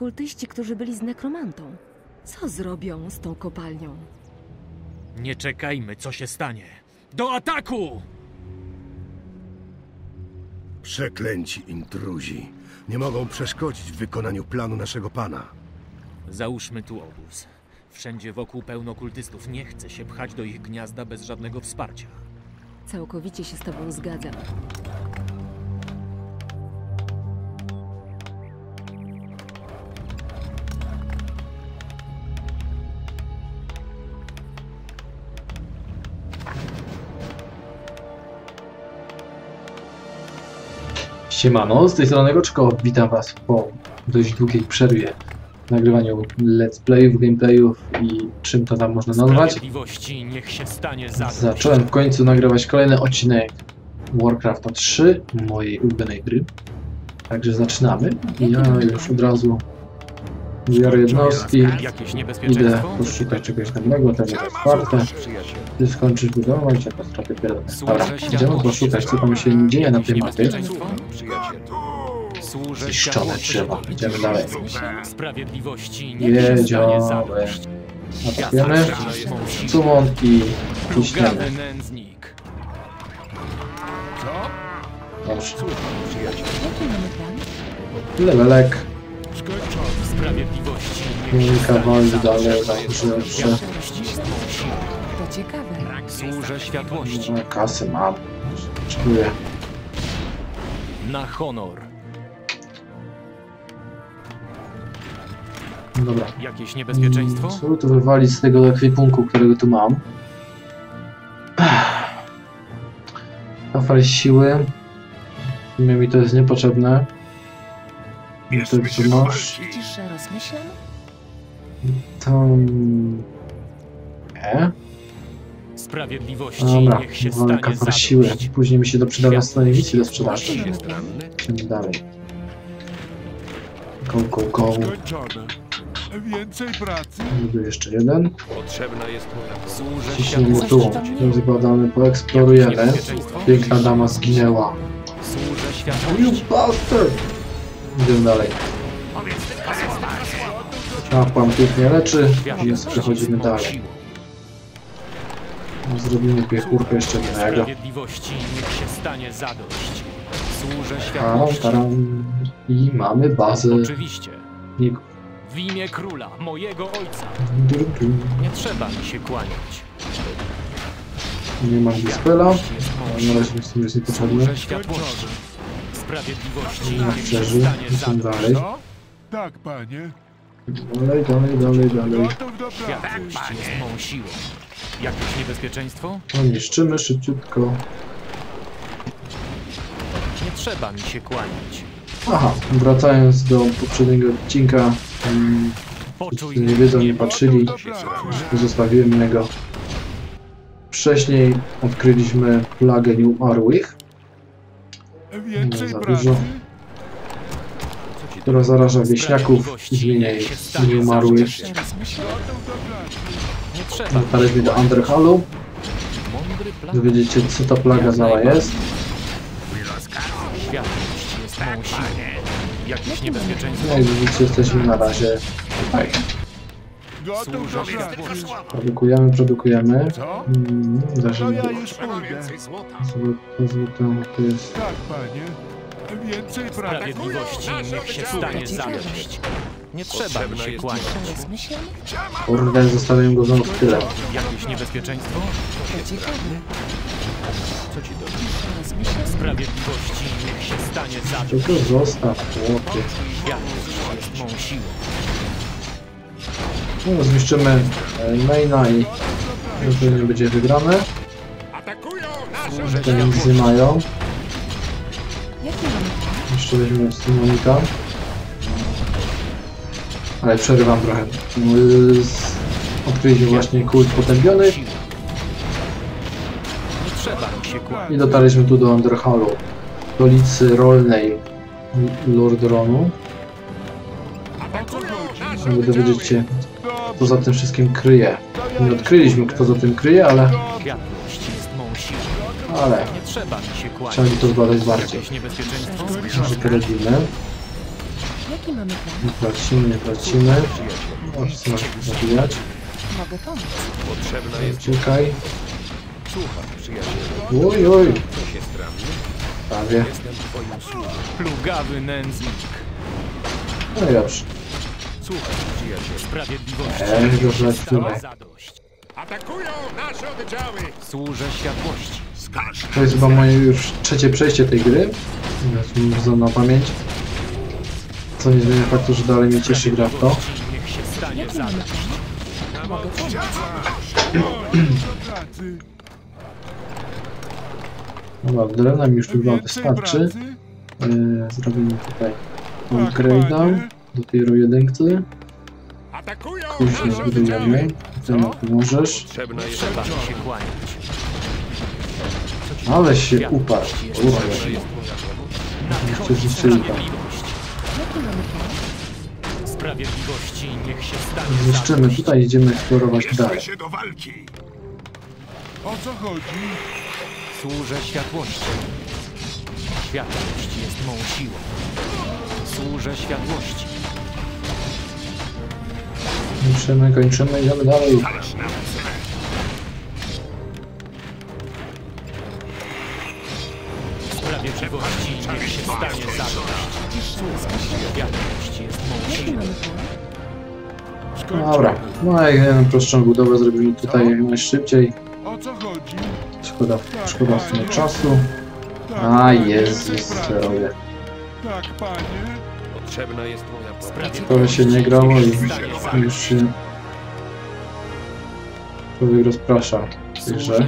kultyści, którzy byli z nekromantą. Co zrobią z tą kopalnią? Nie czekajmy, co się stanie. Do ataku! Przeklęci intruzi. Nie mogą przeszkodzić w wykonaniu planu naszego pana. Załóżmy tu obóz. Wszędzie wokół pełno kultystów. Nie chcę się pchać do ich gniazda bez żadnego wsparcia. Całkowicie się z tobą zgadzam. Siemano, z tej strony Roczko, witam was po dość długiej przerwie w nagrywaniu let's playów, gameplayów i czym to tam można nazwać. Sprawiedliwości niech się stanie zadość. Zacząłem w końcu nagrywać kolejny odcinek Warcrafta 3, mojej ulubionej gry. Także zaczynamy. Ja już od razu biorę jednostki, idę poszukać czegoś nowego, to jest otwarte. Ty skończysz budować, ja to trochę pierdolę. Dobra, idziemy poszukać, co tam się dzieje na tej mapie. Zniszczone drzewa, idziemy dalej. Jedziemy. Atakujemy. Summon i ciśniemy. Dobrze. Levelek. Sprawiedliwości wali zadość. dalej, dobrze, dobrze. Siłą. To ciekawe. Służę światłości. No, Kasy mam. Dziękuję. Na honor. Dobra. Jakieś niebezpieczeństwo? Co tu wywalić z tego ekwipunku, którego tu mam? Kafel siły. W mi to jest niepotrzebne. To co masz? Widzisz, że rozmyślam? To... Nie? Sprawiedliwości Dobra, niech się zadość. Później mi się to przyda na stronie wici do sprzedaży. Idziemy dalej. Go, go, go. Więcej pracy? Tu jeszcze jeden. Potrzebna jest Ciśniemy światłości. tu. Rozbadamy, poeksplorujemy. Piękna dama zginęła. Służę You światłości. bastard! Idziemy dalej. Kapłan pięknie leczy, więc przechodzimy dalej. siłą. Zrobimy piechurkę jeszcze zadość. Służę Taram. I mamy bazę. Oczywiście. W imię króla, mojego ojca. Nie trzeba mi się kłaniać. nie mam dispela. Mą Na razie w sumie jest niepotrzebny. Sprawiedliwości Nie niech się przeżył. zadość. dalej. Tak, panie. Dalej, dalej, dalej, dalej. Gotów do pracy. Światłość jest mą siłą. Jakieś niebezpieczeństwo? No, niszczymy szybciutko. Nie trzeba mi się kłaniać. Aha, wracając do poprzedniego odcinka. mm, Poczuj Wszyscy nie wiedzą, nie patrzyli. Gotów do pracy. Zostawiłem innego. Wcześniej odkryliśmy plagę nieumarłych, Więcej za pracy? dużo. która zaraża wieśniaków i. Nie trzeba. Dotarliśmy do plan. Dowiedzieć się, co ta plaga cała jest. No i widzicie, jesteśmy na razie tutaj. Gotów do pracy. Produkujemy, produkujemy. Co? Mm, To Zacznijmy. ja już pójdę. Złoto, złoto, to jest... Tak, panie. Więcej pracy. Sprawiedliwości niech się stanie zadość. Nie trzeba mi się kłaniać. Kurde, zostawiam go znowu w tyle. Jakieś niebezpieczeństwo? Co ci rozmyślam? Sprawiedliwości niech się stanie zadość. Tylko zostaw, chłopie. Światłość jest mą siłą. No, zniszczymy e, maina i już nie będzie wygrane. Te nic mają. Jeszcze weźmiemy Simonika. Ale przerywam trochę. Z- Odkryliśmy właśnie kult potępionych i dotarliśmy tu do Underhallu. Stolicy rolnej Lordronu. Żeby dowiedzieć się, kto za tym wszystkim kryje. Nie odkryliśmy, kto za tym kryje, ale, ale trzeba mi się kłaniać. trzeba by to zbadać bardziej. Może poradzimy. Nie tracimy, nie tracimy. Możesz sobie zabijać. Mogę pomóc. Potrzebna jest... Czekaj. Słucham, przyjacielu. Oj, oj. Co się stramnie? Prawie. Plugawy nędznik. No i dobrze. Słucham, przyjacielu. Sprawiedliwości tyle. zadość. Atakują nasze oddziały! Służę światłości. To jest chyba moje już trzecie przejście tej gry. Więc muszę na pamięć. Co nie zmienia faktu, że dalej mnie cieszy gra w to. Sprawiedliwości niech się stanie zadość. Dobra, drewna mi już chyba wystarczy. Yy, zrobimy tutaj Tak, upgrade'a. Dopiero Później nasze zbudujemy. nam pomożesz. Potrzebna jest... Trzeba mi się kłaniać. Ale się uparł. Kurde. Jaki mamy plan? Sprawiedliwości niech się stanie Zniszczymy. Tutaj idziemy eksplorować dalej. się do walki! O co chodzi? Służę światłości. Światłość jest mą siłą. Służę światłości. Kończymy, kończymy, idziemy dalej. Dobra. No i jeden prostszą budowę zrobimy tutaj jak najszybciej. O co chodzi? Szkoda, szkoda w sumie czasu. Tak, A Jezus, pracy. sterowie. Tak, panie. Potrzebna jest. Trochę się nie grało i już się człowiek rozprasza w tej grze.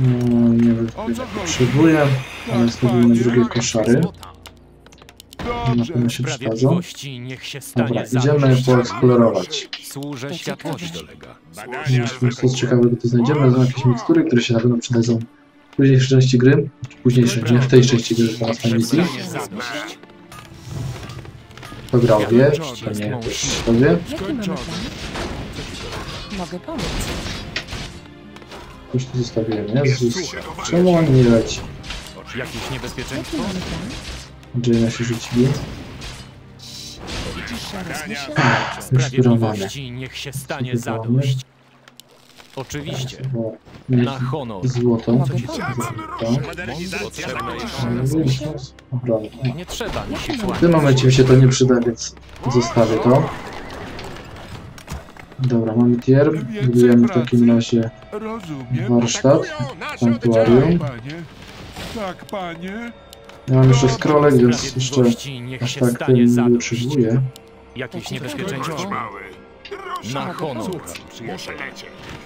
No, nie wiem, potrzebuję, ale zrobimy drugie koszary. Na pewno się przydadzą. Dobra, idziemy poeksplorować. Służę światłości. Zobaczmy, co ciekawego tu znajdziemy. Są jakieś mikstury, które się na pewno przydadzą późniejszej części gry. Czy późniejszej, nie w tej części gry, teraz na misji. To grał wie, to nie też to wie. Mogę pomóc. Już tu zostawiłem, Jezus. Czemu on nie leci? Jakieś Jaki niebezpieczeństwo? Jaina się rzucili. Widzisz, że? Już. Sprawiedliwości niech się stanie zadość. Oczywiście. Na honor. złoto. Mogę pomóc. To. Potrzebna jest... Ale wiesz, Ochrony. O. Nie trzeba mi się W tym momencie mi się to nie przyda, więc zostawię to. Dobra, mamy tier. Budujemy w takim razie warsztat, sanktuarium. Tak, panie. Ja mam jeszcze scrollek, więc jeszcze aż tak tym nie potrzebuję. Jakieś niebezpieczeństwo? Mały. Na honor. Przyjacielu. lecieć.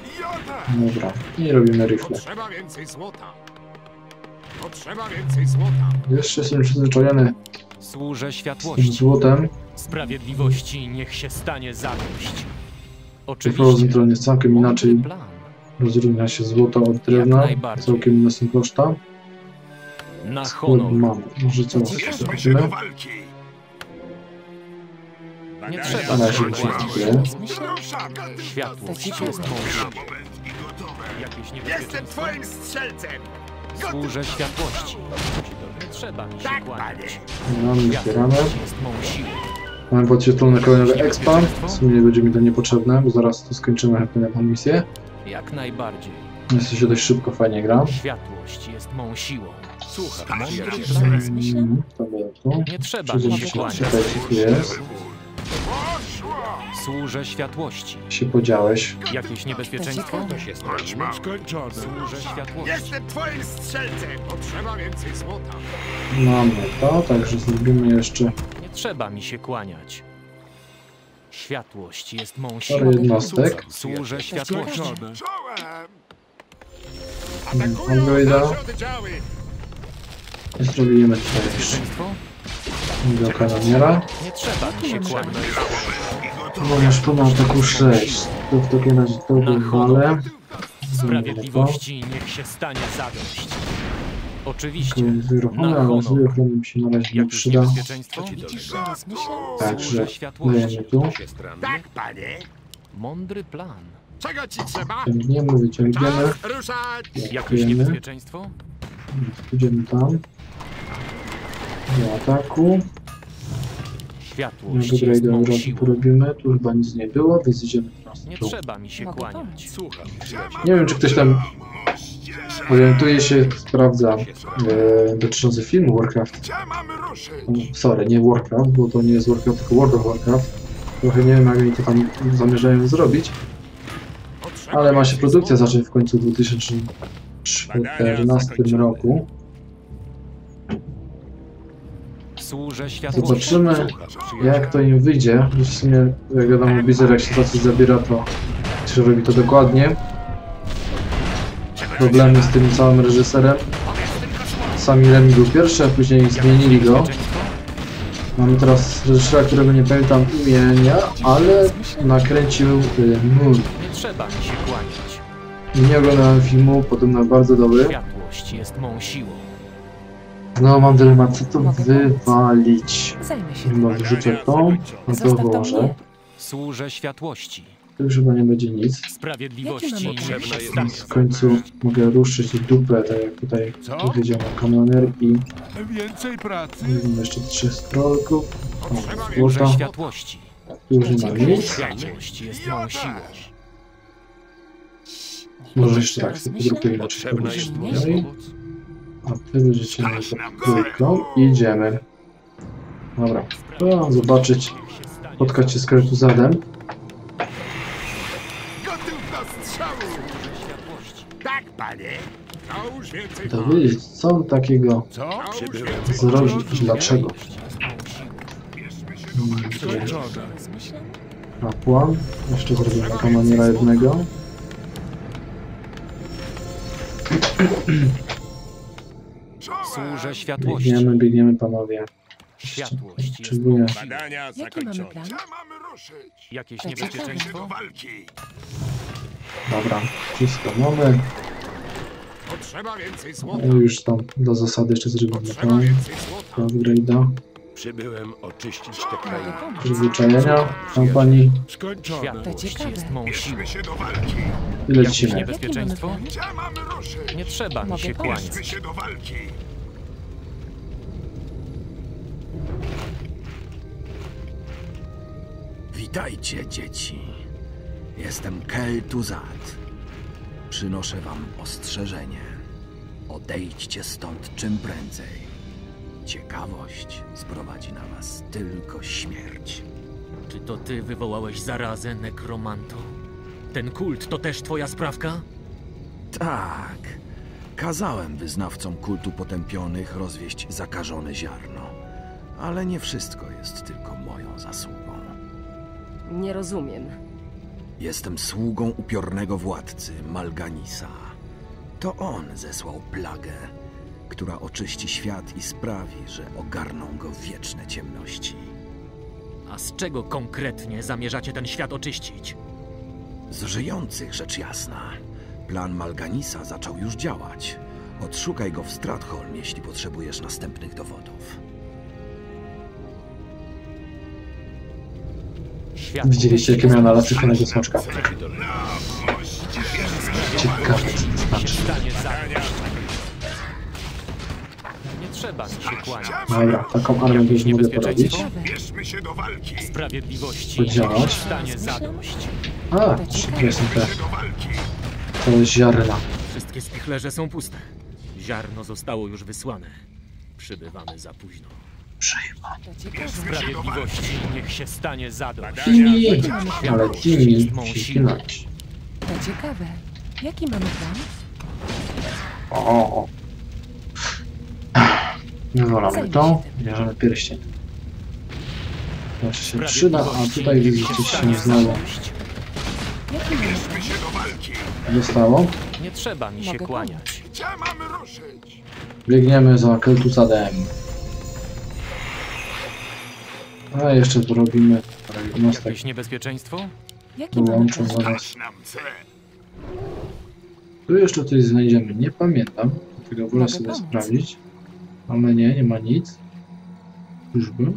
Dobra, i robimy rifle. Potrzeba więcej złota. Potrzeba więcej złota. Jeszcze jestem przyzwyczajony Służę z tym światłości. złotem. Sprawiedliwości niech się stanie zadość. Oczywiście. centralnie jest całkiem inaczej. Rozróżnia się złoto od drewna. Całkiem inne są koszta. Na honor. mamy. Może co zrobimy? Nie Na trzeba chwilę. Rozmyślam? Światłość jest siłą. Jakieś niebezpieczeństwo? strzelcem. Służę światłości. Nie trzeba mi się kłaniać. Mamy, zbieramy. Jest. Mamy podświetlone kolejne expa. W sumie nie będzie mi to niepotrzebne, bo zaraz to skończymy chętnie na misję. Jak najbardziej. Jest się dość szybko, fajnie gra. Światłość jest mą siłą. Słucham, Mądry było tu. Nie trzeba mi się kłaniać. czytać, co tu jest. Służę światłości. Się podziałeś. Jakieś niebezpieczeństwo? To się. Skończone. Służę światłości. Jestem twoim strzelcem. Potrzeba więcej złota. Mamy to, także zrobimy jeszcze Nie trzeba mi się kłaniać. Światłość jest mą siłą. jednostek. Służę światłości. Czołem. Androida. zrobimy tutaj jeszcze do kanoniera. Nie trzeba mi się kłaniać. No masz tu na ataku 6. To w takim razie to Na wywalę. Sprawiedliwości niech się stanie zadość. Oczywiście. Zły ochrony, Na ale zły ochrony mi się na razie nie przyda. Także dajemy tu. Tak, panie. Mądry plan. Czego ci trzeba? Ciągniemy, wyciągniemy. ruszać. Jakieś niebezpieczeństwo? Pójdziemy tam. Do ataku. Światłość jest mą razu siłą. porobimy. Tu chyba nic nie było, więc idziemy teraz Nie tu. trzeba mi się Mogę kłaniać. Słucham. Nie wiem, czy ktoś tam orientuje się, sprawdza e, dotyczący filmu Warcraft. Ruszyć? Sorry, nie Warcraft, bo to nie jest Warcraft, tylko World of Warcraft. Trochę nie wiem, jak oni to tam zamierzają zrobić, ale ma się produkcja zacząć w końcu w 2014 roku. Służę światłości. Zobaczymy, jak to im wyjdzie. W sumie, jak wiadomo, Blizzard jak się za coś zabiera, to czy robi to dokładnie. Problemy z tym całym reżyserem. Sami Remi był pierwszy, a później zmienili go. Mamy teraz reżysera, którego nie pamiętam imienia, ale nakręcił y, Moon. Nie trzeba mi się kłaniać. Nie oglądałem filmu, podobno bardzo dobry. Światłość jest mą siłą. No mam dylemat, co to wywalić. Zajmę się wrzucę to, no to Zostaw to włożę. Służę światłości. Tu już chyba nie będzie nic. Sprawiedliwości Jakie mamy jest stanie. W końcu mogę ruszyć dupę, tak jak tutaj Co? powiedział kanoner i Więcej pracy? mam jeszcze trzech scrollków. O, Służę złota. światłości. Tu już nie ma nic. Światłość jest siłą. Może jeszcze tak, sobie podrukuję inaczej. Potrzebna powiedzieć. jest Nie. moja Dalej. pomoc? A ty będziecie mieli trójką i idziemy. Dobra, to zobaczyć, spotkać się z Kertuzadem. Gotów do strzału! Tak, Dowiedzieć, co on takiego zrobił i dlaczego. Skończone. Kapłan, jeszcze zrobimy kanoniera jednego. Służę światłości. Biegniemy, biegniemy panowie. Światłość jest Potrzebuję. Badania Jaki mamy zakończone. plan? Mamy ruszyć? Jakieś To ciekawe. Do niebezpieczeństwo? walki. Dobra, wszystko mamy. Potrzeba więcej złota. No i już tam do zasady jeszcze zrobimy Potrzeba więcej złota. upgrade'a. Przybyłem oczyścić te kraje. Przyzwyczajenia kampanii. Skończone. Światłość ciekawe. jest mą siłą. Bierzmy się do walki. I Jakieś lecimy. niebezpieczeństwo? Jaki mamy Gdzie mamy ruszyć? Nie trzeba mi Mogę się pomóc. Bierzmy kłaniać. się do walki. Witajcie, dzieci. Jestem Kel'Thuzad. Przynoszę wam ostrzeżenie. Odejdźcie stąd czym prędzej. Ciekawość sprowadzi na was tylko śmierć. Czy to ty wywołałeś zarazę, nekromanto? Ten kult to też twoja sprawka? Tak. Kazałem wyznawcom kultu potępionych rozwieść zakażone ziarno. Ale nie wszystko jest tylko moją zasługą. Nie rozumiem. Jestem sługą upiornego władcy Malganisa. To on zesłał plagę, która oczyści świat i sprawi, że ogarną go wieczne ciemności. A z czego konkretnie zamierzacie ten świat oczyścić? Z żyjących rzecz jasna. Plan Malganisa zaczął już działać. Odszukaj go w Stratholm, jeśli potrzebujesz następnych dowodów. Widzieliście, jakie jest miał na mą lacyfionego smoczka. Ciekawe, co to znaczy. Nie trzeba się kłaniać. Dobra, taką armię już mogę porobić. Ciekawe. Bierzmy się do walki. Sprawiedliwości Podziałać. stanie zadość. A, szybkie są te, Do walki. te ziarna. Wszystkie spichlerze są puste. Ziarno zostało już wysłane. Przybywamy za późno. To ciekawe. Sprawiedliwości niech się stanie zadość. Mamy ale musi ginąć. To ciekawe. Jaki mamy plan? O, Wywalamy to, bierzemy pierścień. To się przyda, a tutaj widzicie się znowu do walki. dostało. Nie trzeba mi się kłaniać. Gdzie mamy ruszyć? Biegniemy za Kel'Thuzadem. A jeszcze zrobimy parę jednostek. Jakieś niebezpieczeństwo? Jaki mamy Dołączą plan? za nas. Dasz nam cel. Tu jeszcze coś znajdziemy, nie pamiętam. Dlatego wolę sobie pomóc. sprawdzić. Ale nie, nie ma nic. Czyżby?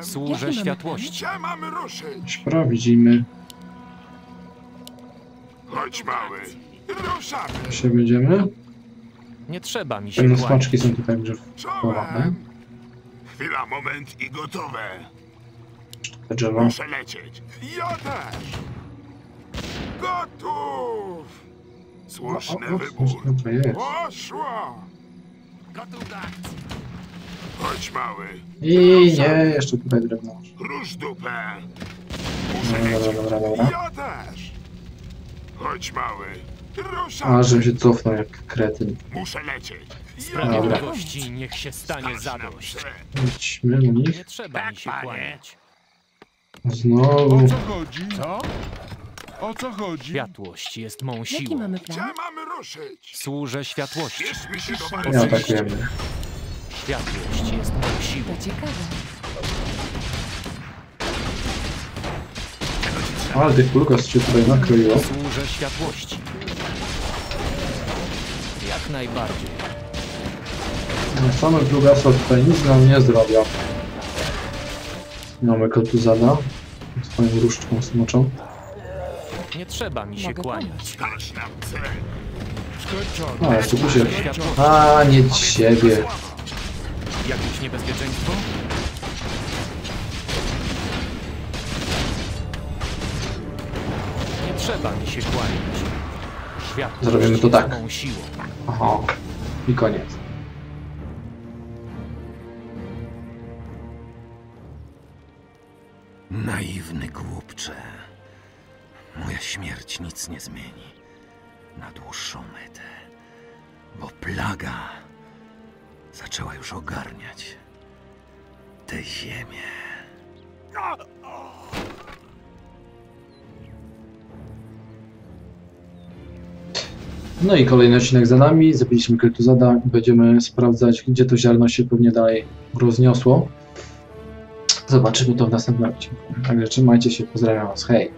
Służę światłości. Gdzie mamy ruszyć? Sprawdzimy. Chodź mały. Ruszamy. Się będziemy. Nie trzeba mi się Pewne smaczki są tutaj używane. Chwila, moment i gotowe. Te drzewa. Muszę lecieć. Ja też. Gotów! Słuszny O, o, wybór. no. Poszło! Gotów do akcji. Chodź, mały. I nie, jeszcze tutaj drewno. Rusz dupę. Dobra, dobra, dobra, dobra. Ja też. Chodź, mały. Ruszaj. A, żebym się cofnął jak kretyn. Muszę lecieć. Sprawiedliwości niech się stanie zadość. Idźmy u nich. Nie trzeba mi się kłaniać. Znowu. co chodzi? Co? O co chodzi? Światłość jest mą Jaki siłą. mamy Gdzie plan? mamy ruszyć? Służę światłości. Bierzmy się do Nie atakujemy. Światłość jest mą siłą. To ciekawe. Ale tych kulkos się tutaj nakroiło. Służę światłości. Jak najbardziej. No, Same plugasa tutaj nic nam nie zrobią. Mamy kotuzada. Swoją różdżką smoczą. Nie trzeba mi się kłaniać. A, jeszcze tu się... A, nie ciebie. Jakieś niebezpieczeństwo? Nie trzeba mi się kłaniać. Zrobimy to tak. Aha. I koniec. Naiwny głupcze. Moja śmierć nic nie zmieni na dłuższą metę, bo plaga zaczęła już ogarniać tę ziemię. No i kolejny odcinek za nami. Zabiliśmy Keltuzada i będziemy sprawdzać, gdzie to ziarno się pewnie dalej rozniosło. Zobaczymy to w następnym odcinku. Także trzymajcie się, pozdrawiam Was. Hej!